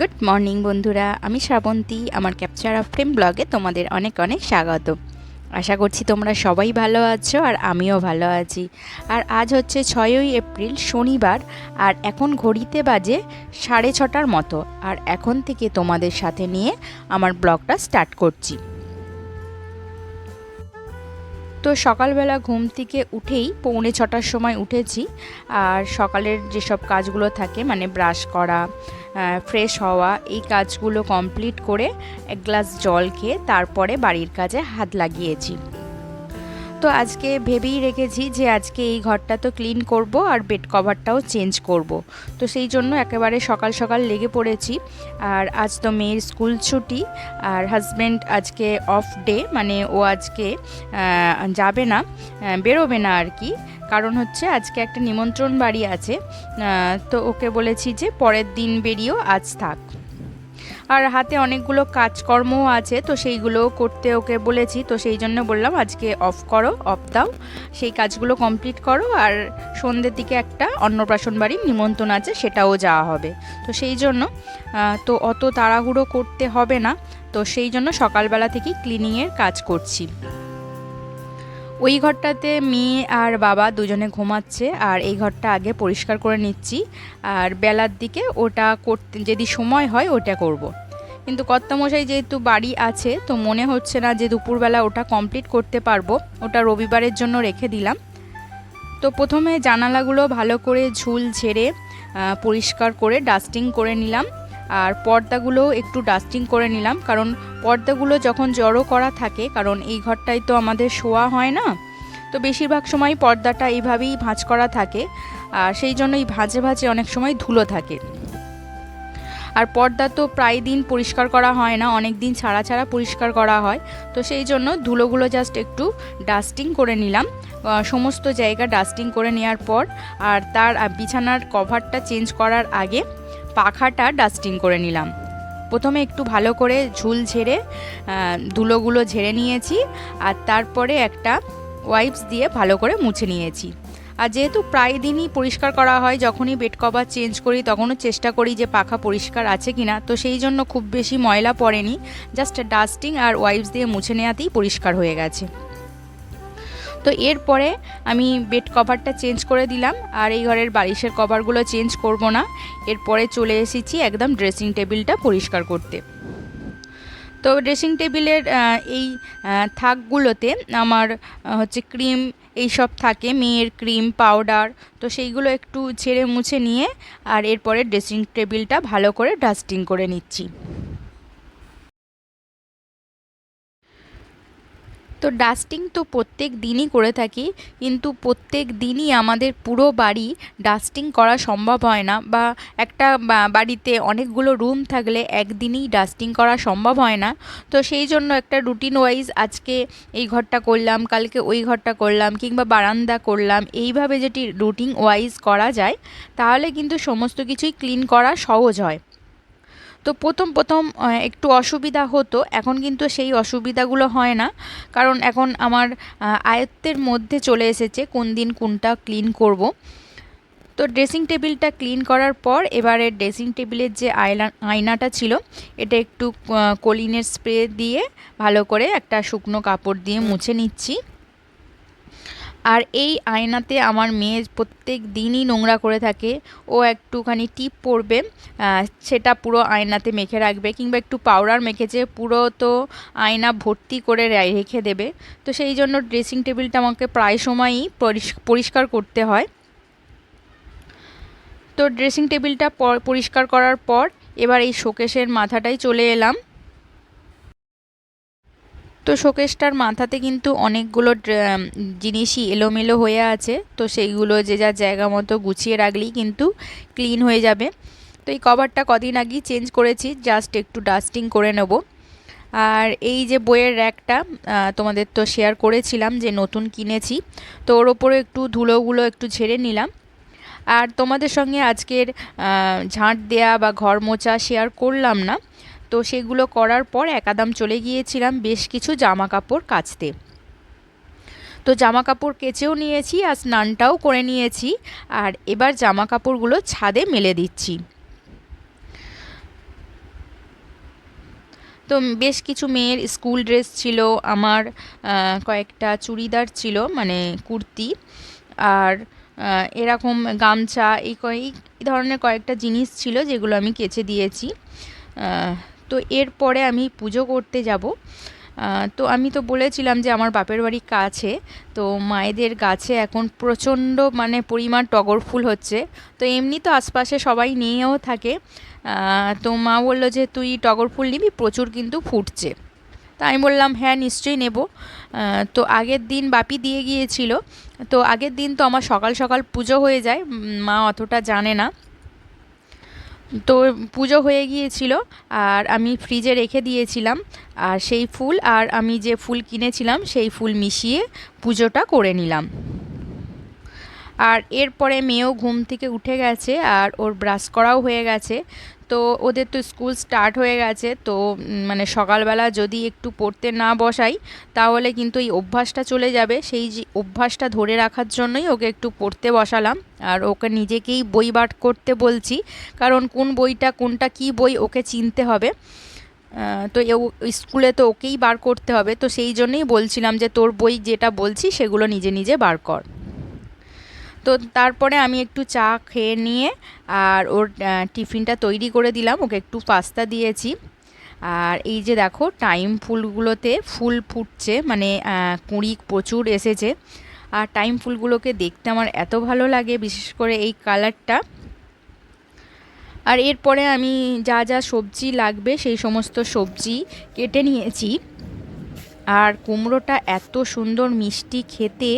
Good morning বন্ধুরা। আমি শ্রাবন্তী, আমার ক্যাপচার অফ ফ্রেম ব্লগে তোমাদের অনেক অনেক স্বাগত। আশা করছি তোমরা সবাই ভালো আছো আর আমিও ভালো আছি। আর আজ হচ্ছে ছয়ই এপ্রিল, শনিবার, আর এখন ঘড়িতে বাজে সাড়ে ছটার মতো। আর এখন থেকে তোমাদের সাথে নিয়ে আমার ব্লগটা স্টার্ট করছি। তো সকালবেলা ঘুম থেকে উঠেই পৌনে ছটার সময় উঠেছি। আর সকালের যেসব কাজগুলো থাকে মানে ব্রাশ করা ফ্রেশ হওয়া এই কাজগুলো কমপ্লিট করে এক গ্লাস জল খেয়ে তারপরে বাড়ির কাজে হাত লাগিয়েছি। তো আজকে ভেবেই রেখেছি যে আজকে এই ঘরটা তো ক্লিন করব আর বেড কভারটাও চেঞ্জ করব। তো সেই জন্য একেবারে সকাল সকাল লেগে পড়েছি। আর আজ তো মেয়ের স্কুল ছুটি, আর হাজব্যান্ড আজকে অফ ডে মানে ও আজকে যাবে না বেরোবে না আর কি। কারণ হচ্ছে আজকে একটা নিমন্ত্রণ বাড়ি আছে তো ওকে বলেছি যে পরের দিন বেরিয়েও আজ থাক। আর হাতে অনেকগুলো কাজকর্মও আছে, তো সেইগুলোও করতে ওকে বলেছি, তো সেই জন্য বললাম আজকে অফ করো অফ দাও, সেই কাজগুলো কমপ্লিট করো, আর সন্ধ্যের দিকে একটা অন্নপ্রাশন বাড়ির নিমন্ত্রণ আছে, সেটাও যাওয়া হবে। তো সেই জন্য তো অত তাড়াহুড়ো করতে হবে না, তো সেই জন্য সকালবেলা থেকেই ক্লিনিংয়ের কাজ করছি। ওই ঘরটাতে মেয়ে আর বাবা দুজনে ঘুমাচ্ছে, আর এই ঘরটা আগে পরিষ্কার করে নিচ্ছি, আর বেলার দিকে ওটা করতে যদি সময় হয় ওটা করব। কিন্তু কর্তামশাই যেহেতু বাড়ি আছে, তো মনে হচ্ছে না যে দুপুরবেলা ওটা কমপ্লিট করতে পারব। ওটা রবিবারের জন্য রেখে দিলাম। তো প্রথমে জানালাগুলো ভালো করে ঝুল ঝেড়ে পরিষ্কার করে, ডাস্টিং করে নিলাম। আর পর্দাগুলো একটু ডাস্টিং করে নিলাম, কারণ পর্দাগুলো যখন জড়ো করা থাকে, কারণ এই ঘরটায় তো আমাদের শোয়া হয় না, তো বেশিরভাগ সময় পর্দাটা এইভাবেই ভাঁজ করা থাকে, আর সেই জন্য এই ভাঁজে ভাঁজে অনেক সময় ধুলো থাকে। আর পর্দা তো প্রায় দিন পরিষ্কার করা হয় না, অনেক দিন ছাড়া ছাড়া পরিষ্কার করা হয়, তো সেই জন্য ধুলোগুলো জাস্ট একটু ডাস্টিং করে নিলাম। সমস্ত জায়গা ডাস্টিং করে নেওয়ার পর, আর তার বিছানার কভারটা চেঞ্জ করার আগে পাখাটা ডাস্টিং করে নিলাম। প্রথমে একটু ভালো করে ঝুল ঝেড়ে ধুলোগুলো ঝেড়ে নিয়েছি আর তারপরে একটা ওয়াইপস দিয়ে ভালো করে মুছে নিয়েছি। আর যেহেতু প্রায় দিনই পরিষ্কার করা হয়, যখনই বেড কভার চেঞ্জ করি, তখনও চেষ্টা করি যে পাখা পরিষ্কার আছে কি না তো সেই জন্য খুব বেশি ময়লা পড়েনি জাস্ট ডাস্টিং আর ওয়াইপস দিয়ে মুছে নেওয়াতেই পরিষ্কার হয়ে গেছে। তো এরপরে আমি বেড কভারটা চেঞ্জ করে দিলাম। আর এই ঘরের বালিশের কভারগুলো চেঞ্জ করব না। এরপরে চলে এসেছি একদম ড্রেসিং টেবিলটা পরিষ্কার করতে। তো ড্রেসিং টেবিলের এই থাকগুলোতে আমার হচ্ছে ক্রিম এই সব থাকে। মেয়ের ক্রিম পাউডার তো সেইগুলো একটু ছেড়ে মুছে নিয়ে আর এরপরে ড্রেসিং টেবিলটা ভালো করে ডাস্টিং করে নিচ্ছি। তো ডাস্টিং তো প্রত্যেক দিনই করে থাকি, কিন্তু প্রত্যেক দিনই আমাদের পুরো বাড়ি ডাস্টিং করা সম্ভব হয় না বা একটা বাড়িতে অনেকগুলো রুম থাকলে একদিনই ডাস্টিং করা সম্ভব হয় না। তো সেই জন্য একটা রুটিন ওয়াইজ আজকে এই ঘরটা করলাম, কালকে ওই ঘরটা করলাম কিংবা বারান্দা করলাম, এইভাবে যেটি রুটিন ওয়াইজ করা যায়, তাহলে কিন্তু সমস্ত কিছুই ক্লিন করা সহজ হয়। তো প্রথম প্রথম একটু অসুবিধা হতো। এখন কিন্তু সেই অসুবিধাগুলো হয় না। কারণ এখন আমার আয়ত্তের মধ্যে চলে এসেছে কোন দিন কোনটা ক্লিন করব। তো ড্রেসিং টেবিলটা ক্লিন করার পর এবারে ড্রেসিং টেবিলের যে আয়না আয়নাটা ছিল, এটা একটু কলিনের স্প্রে দিয়ে ভালো করে একটা শুকনো কাপড় দিয়ে মুছে নিচ্ছি। আর এই আয়নাতে আমার মেয়ে প্রত্যেক দিনই নোংরা করে থাকে। ও একটুখানি টিপ পরবে সেটা পুরো আয়নাতে মেখে রাখবে কিংবা একটু পাউডার মেখেছে, পুরো তো আয়না ভর্তি করে রেখে দেবে। তো সেই জন্য ড্রেসিং টেবিলটা আমাকে প্রায় সময়ই পরিষ্কার করতে হয়। তো ড্রেসিং টেবিলটা পরিষ্কার করার পর এবার এই শোকেশের মাথাটাই চলে এলাম। তো শোকেসটার মাথাতে কিন্তু অনেকগুলো জিনিসই এলোমেলো হয়ে আছে। তো সেইগুলো যে যার জায়গা মতো গুছিয়ে রাখলেই কিন্তু ক্লিন হয়ে যাবে। তো এই কভারটা কদিন আগেই চেঞ্জ করেছি, জাস্ট একটু ডাস্টিং করে নেব। আর এই যে বইয়ের র্যাকটা তোমাদের তো শেয়ার করেছিলাম যে নতুন কিনেছি। তো ওর ওপরে একটু ধুলোগুলো একটু ঝেড়ে নিলাম। আর তোমাদের সঙ্গে আজকের ঝাঁট দেয়া বা ঘর মোচা শেয়ার করলাম না। তো সেগুলো করার পর একাদাম চলে গিয়েছিলাম বেশ কিছু জামা কাপড় কাচতে। তো জামা কাপড় কেচেও নিয়েছি আর স্নানটাও করে নিয়েছি আর এবার জামা কাপড়গুলো ছাদে মেলে দিচ্ছি। তো বেশ কিছু মেয়ের স্কুল ড্রেস ছিল, আমার কয়েকটা চুড়িদার ছিল মানে কুর্তি আর এরকম গামছা, এই কয়েক ধরনের কয়েকটা জিনিস ছিল যেগুলো আমি কেচে দিয়েছি। তো এরপরে আমি পুজো করতে যাব। তো আমি তো বলেছিলাম যে আমার বাপের বাড়ি কাছে, তো মায়েদের গাছে এখন প্রচণ্ড মানে পরিমাণ টগর ফুল হচ্ছে। তো এমনি তো আশপাশে সবাই নিয়েও থাকে। তো মা বলল যে তুই টগর ফুল নিবি, প্রচুর কিন্তু ফুটছে। তা আমি বললাম হ্যাঁ নিশ্চয়ই নেব। তো আগের দিন বাপি দিয়ে গিয়েছিল। তো আগের দিন তো আমার সকাল সকাল পুজো হয়ে যায় মা অতটা জানে না। তো পুজো হয়ে গিয়েছিল আর আমি ফ্রিজে রেখে দিয়েছিলাম, আর সেই ফুল আর আমি যে ফুল কিনেছিলাম সেই ফুল মিশিয়ে পুজোটা করে নিলাম। আর এরপরে মেয়েও ঘুম থেকে উঠে গেছে আর ওর ব্রাশ করাও হয়ে গেছে। তো ওদের তো স্কুল স্টার্ট হয়ে গেছে, তো মানে সকালবেলা যদি একটু পড়তে না বসাই, তাহলে কিন্তু এই অভ্যাসটা চলে যাবে। সেই যে অভ্যাসটা ধরে রাখার জন্যই ওকে একটু পড়তে বসালাম। আর ওকে নিজেকেই বই বার করতে বলছি, কারণ কোন বইটা, কোনটা কি বই ওকে চিনতে হবে। তো স্কুলে তো ওকেই বার করতে হবে। তো সেই জন্যই বলছিলাম যে তোর বই যেটা বলছি সেগুলো নিজে নিজে বার কর। তো তারপরে আমি একটু চা খেয়ে নিয়ে আর ওর টিফিনটা তৈরি করে দিলাম। ওকে একটু পাস্তা দিয়েছি। আর এই যে দেখো, টাইম ফুলগুলোতে ফুল ফুটছে মানে কুঁড়ি প্রচুর এসেছে। আর টাইম ফুলগুলোকে দেখতে আমার এত ভালো লাগে, বিশেষ করে এই কালারটা। আর এরপরে আমি যা যা সবজি লাগবে, সেই সমস্ত সবজি কেটে নিয়েছি। আর কুমড়োটা এত সুন্দর মিষ্টি খেতে,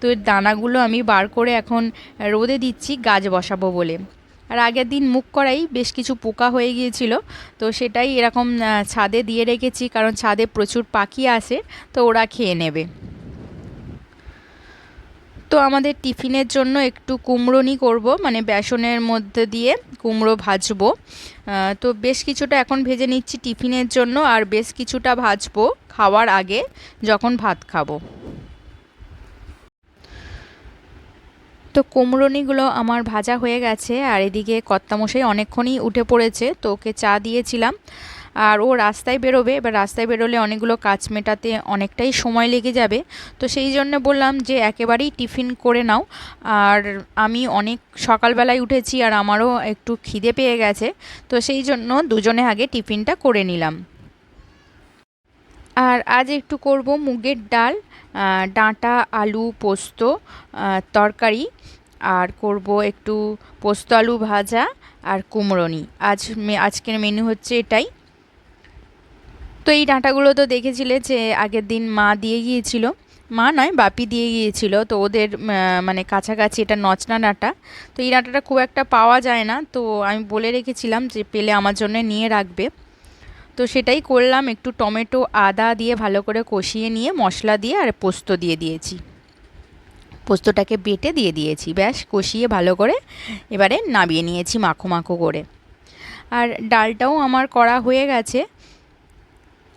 তো এর দানাগুলো আমি বার করে এখন রোদে দিচ্ছি, গাছ বসাবো বলে। আর আগের দিন মুখ করাই বেশ কিছু পোকা হয়ে গিয়েছিল, তো সেটাই এরকম ছাদে দিয়ে রেখেছি, কারণ ছাদে প্রচুর পাখি আসে, তো ওরা খেয়ে নেবে। তো আমাদের টিফিনের জন্য একটু কুমড়োনি করব মানে বেসনের মধ্যে দিয়ে কুমড়ো ভাজবো। তো বেশ কিছুটা এখন ভেজে নিচ্ছি টিফিনের জন্য, আর বেশ কিছুটা ভাজবো খাওয়ার আগে যখন ভাত খাব। তো কুমড়োনিগুলো আমার ভাজা হয়ে গেছে, আর এদিকে কর্তামশাই অনেকক্ষণই উঠে পড়েছে, তো ওকে চা দিয়েছিলাম। আর ও রাস্তায় বেরোবে, এবার রাস্তায় বেরোলে অনেকগুলো কাজ মেটাতে অনেকটাই সময় লেগে যাবে। তো সেই জন্য বললাম যে একেবারেই টিফিন করে নাও। আর আমি অনেক সকালবেলায় উঠেছি আর আমারও একটু খিদে পেয়ে গেছে। তো সেই জন্য দুজনে আগে টিফিনটা করে নিলাম। আর আজ একটু করব মুগের ডাল ডাঁটা, আলু, পোস্ত তরকারি। আর করব একটু পোস্ত আলু ভাজা আর কুমড়োনি আজ আজকের মেনু হচ্ছে এটাই। তো এই ডাঁটাগুলো তো দেখেছিলে যে আগের দিন মা দিয়ে গিয়েছিল। মা নয়, বাপি দিয়ে গিয়েছিল। তো ওদের মানে কাছাকাছি এটা নচনা ডাঁটা। তো এই ডাঁটাটা খুব একটা পাওয়া যায় না। তো আমি বলে রেখেছিলাম যে পেলে আমার জন্য নিয়ে রাখবে। তো সেটাই করলাম। একটু টমেটো, আদা দিয়ে ভালো করে কষিয়ে নিয়ে মশলা দিয়ে আর পোস্ত দিয়ে দিয়েছি। পোস্তটাকে বেটে দিয়ে দিয়েছি। ব্যাস, কষিয়ে ভালো করে এবারে নামিয়ে নিয়েছি মাখো মাখো করে। আর ডালটাও আমার করা হয়ে গেছে।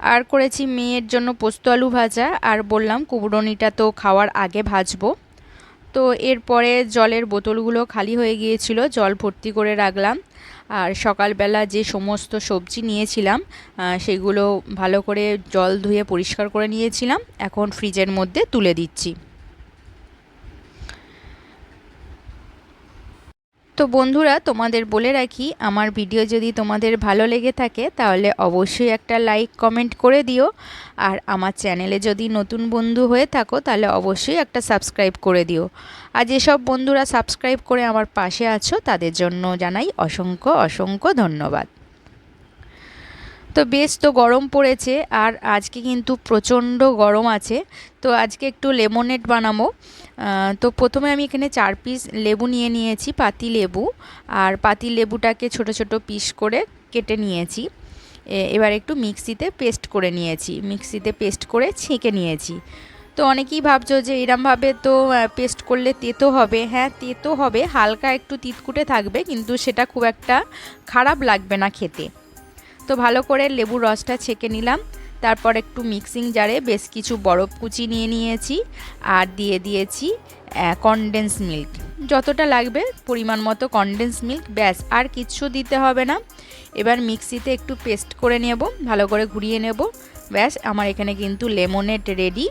আর করেছি মেয়ের জন্য পোস্ত আলু ভাজা, আর বললাম কুবরনিটা তো খাওয়ার আগে ভাজবো। তো এরপরে জলের বোতলগুলো খালি হয়ে গিয়েছিল, জল ভর্তি করে রাখলাম। আর সকালবেলা যে সমস্ত সবজি নিয়েছিলাম সেগুলো ভালো করে জল ধুয়ে পরিষ্কার করে নিয়েছিলাম। এখন ফ্রিজের মধ্যে তুলে দিচ্ছি। তো বন্ধুরা, তোমাদের বলে রাখি, আমার ভিডিও যদি তোমাদের ভালো লেগে থাকে, তাহলে অবশ্যই একটা লাইক, কমেন্ট করে দিও। আর আমার চ্যানেলে যদি নতুন বন্ধু হয়ে থাকো, তাহলে অবশ্যই একটা সাবস্ক্রাইব করে দিও। আর যেসব বন্ধুরা সাবস্ক্রাইব করে আমার পাশে আছো, তাদের জন্য জানাই অসংখ্য অসংখ্য ধন্যবাদ। তো বেশ, তো গরম পড়েছে আর আজকে কিন্তু প্রচণ্ড গরম আছে। তো আজকে একটু লেমনেড বানাবো। তো প্রথমে আমি এখানে চার পিস লেবু নিয়ে নিয়েছি, পাতি লেবু। আর পাতি লেবুটাকে ছোট ছোট পিস করে কেটে নিয়েছি। এবার একটু মিক্সিতে পেস্ট করে নিয়েছি। মিক্সিতে পেস্ট করে ছেঁকে নিয়েছি। তো অনেকেই ভাবছ যে এরমভাবে তো পেস্ট করলে তেতো হবে। হ্যাঁ তেতো হবে, হালকা একটু তিতকুটে থাকবে, কিন্তু সেটা খুব একটা খারাপ লাগবে না খেতে। তো ভালো করে লেবুর রসটা ছেঁকে নিলাম। তারপর একটু মিক্সিং জারে বেশ কিছু বরফ কুচি নিয়ে নিয়েছি আর দিয়ে দিয়েছি কনডেন্স মিল্ক যতটা লাগবে পরিমাণ মতো কনডেন্স মিল্ক ব্যাস, আর কিচ্ছু দিতে হবে না। এবার মিক্সিতে একটু পেস্ট করে নেব, ভালো করে ঘুরিয়ে নেব। ব্যাস, আমার এখানে কিন্তু লেমনেড রেডি।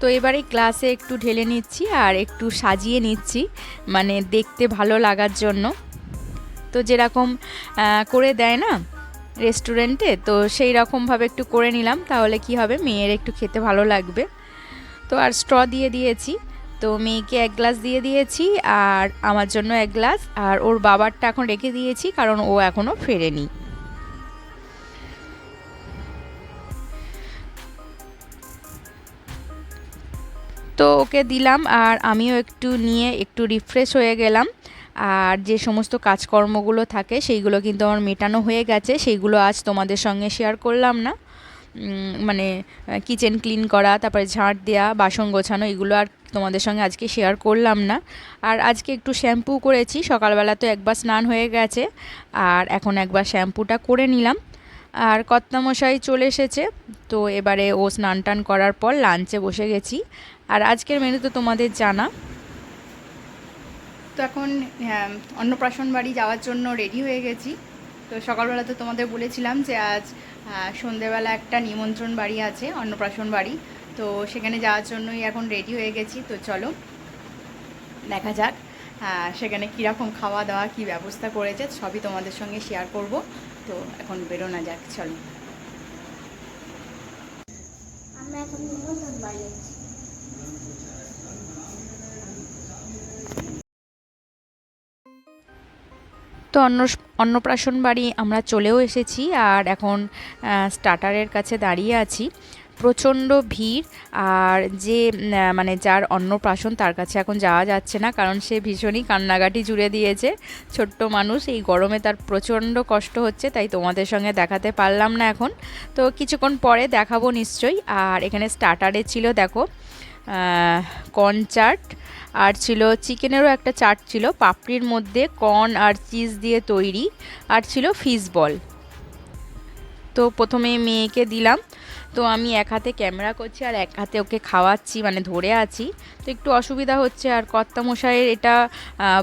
তো এবারে গ্লাসে একটু ঢেলে নিচ্ছি আর একটু সাজিয়ে নিচ্ছি মানে দেখতে ভালো লাগার জন্য। তো যেরকম করে দেয় না রেস্টুরেন্টে তো সেই রকমভাবে একটু করে নিলাম, তাহলে কি হবে? মেয়ের একটু খেতে ভালো লাগবে। তো আর স্ট্র দিয়ে দিয়েছি। তো মেয়েকে এক গ্লাস দিয়ে দিয়েছি, আর আমার জন্য এক গ্লাস আর ওর বাবারটা এখন রেখে দিয়েছি, কারণ ও এখনও ফেরেনি। তো ওকে দিলাম, আর আমিও একটু নিয়ে একটু রিফ্রেশ হয়ে গেলাম। আর যে সমস্ত কাজকর্মগুলো থাকে, সেইগুলো কিন্তু আমার মেটানো হয়ে গেছে। সেইগুলো আজ তোমাদের সঙ্গে শেয়ার করলাম না। মানে কিচেন ক্লিন করা, তারপরে ঝাঁট দেওয়া বাসন গোছানো, এগুলো আর তোমাদের সঙ্গে আজকে শেয়ার করলাম না। আর আজকে একটু শ্যাম্পু করেছি, সকালবেলা তো একবার স্নান হয়ে গেছে, আর এখন একবার শ্যাম্পুটা করে নিলাম। আর কর্তামশাই চলে এসেছে, তো এবারে ও স্নান টান করার পর লাঞ্চে বসে গেছি। আর আজকের মেনু তো তোমাদের জানা। তো এখন অন্নপ্রাশন বাড়ি যাওয়ার জন্য রেডি হয়ে গেছি। তো সকালবেলা তো তোমাদের বলেছিলাম যে আজ সন্ধেবেলা একটা নিমন্ত্রণ বাড়ি আছে, অন্নপ্রাশন বাড়ি। তো সেখানে যাওয়ার জন্যই এখন রেডি হয়ে গেছি। তো চলো, দেখা যাক সেখানে কীরকম খাওয়া দাওয়া কী ব্যবস্থা করেছে, সবই তোমাদের সঙ্গে শেয়ার করব। তো এখন বেরোনা যাক, চলো। আমরা এখন নিমন্ত্রণ বাড়ি তো অন্ন, অন্নপ্রাশন বাড়ি আমরা চলেও এসেছি আর এখন স্টার্টারের কাছে দাঁড়িয়ে আছি। প্রচণ্ড ভিড় আর যে মানে যার অন্নপ্রাশন তার কাছে এখন যাওয়া যাচ্ছে না কারণ সে ভীষণই কান্নাকাটি জুড়ে দিয়েছে। ছোট্ট মানুষ, এই গরমে তার প্রচণ্ড কষ্ট হচ্ছে তাই তোমাদের সঙ্গে দেখাতে পারলাম না এখন। তো কিছুক্ষণ পরে দেখাবো নিশ্চয়ই। আর এখানে স্টার্টারে ছিল, দেখো কর্ন চাট আর ছিল চিকেনেরও একটা চাট ছিল, পাপড়ির মধ্যে কর্ন আর চিজ দিয়ে তৈরি, আর ছিল ফিস বল তো প্রথমে মেয়েকে দিলাম, তো আমি এক হাতে ক্যামেরা করছি আর এক হাতে ওকে খাওয়াচ্ছি মানে ধরে আছি। তো একটু অসুবিধা হচ্ছে, আর কর্তামশাইয়ের এটা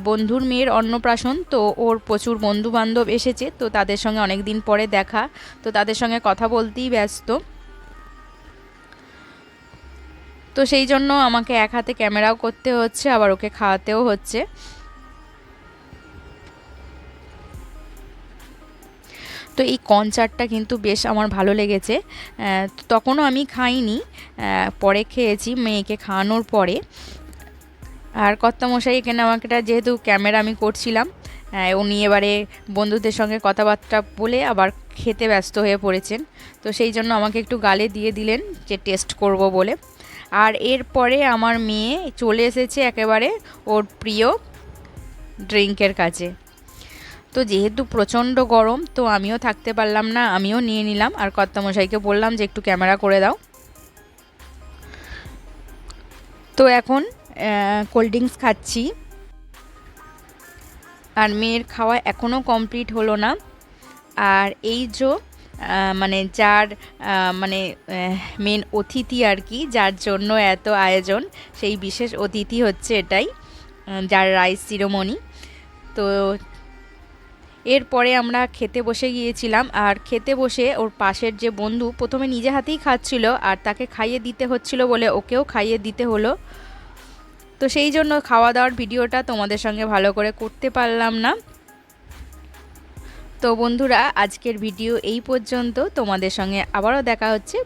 বন্ধুর মেয়ের অন্নপ্রাশন, তো ওর প্রচুর বন্ধু বান্ধব এসেছে, তো তাদের সঙ্গে অনেক দিন পরে দেখা। তো তাদের সঙ্গে কথা বলতেই ব্যস্ত। তো সেই জন্য আমাকে এক হাতে ক্যামেরাও করতে হচ্ছে, আবার ওকে খাওয়াতেও হচ্ছে। তো এই কনচার্টটা কিন্তু বেশ আমার ভালো লেগেছে। তখনও আমি খাইনি পরে খেয়েছি মেয়েকে খাওয়ানোর পরে। আর কর্তামশাই এখানে আমাকে যেহেতু ক্যামেরা আমি করছিলাম উনি এবারে বন্ধুদের সঙ্গে কথাবার্তা বলে আবার খেতে ব্যস্ত হয়ে পড়েছেন। তো সেই জন্য আমাকে একটু গালে দিয়ে দিলেন যে টেস্ট করব বলে। আর এরপরে আমার মেয়ে চলে এসেছে একেবারে ওর প্রিয় ড্রিঙ্কের কাছে তো যেহেতু প্রচণ্ড গরম, তো আমিও থাকতে পারলাম না, আমিও নিয়ে নিলাম। আর কর্তামশাইকে বললাম যে একটু ক্যামেরা করে দাও। তো এখন কোল্ড ড্রিঙ্কস খাচ্ছি। আর মেয়ের খাওয়া এখনও কমপ্লিট হলো না। আর এই যে মানে যার মানে মেন অতিথি আর কি, যার জন্য এত আয়োজন, সেই বিশেষ অতিথি হচ্ছে এটাই যার রাইস শিরোমণি তো এরপরে আমরা খেতে বসে গিয়েছিলাম, আর খেতে বসে ওর পাশের যে বন্ধু প্রথমে নিজে হাতেই খাচ্ছিল, আর তাকে খাইয়ে দিতে হচ্ছিল বলে ওকেও খাইয়ে দিতে হলো। তো সেই জন্য খাওয়া দাওয়ার ভিডিওটা তোমাদের সঙ্গে ভালো করে করতে পারলাম না। তো বন্ধুরা আজকের ভিডিও এই পর্যন্ত। তোমাদের সঙ্গে আবারও দেখা হচ্ছে।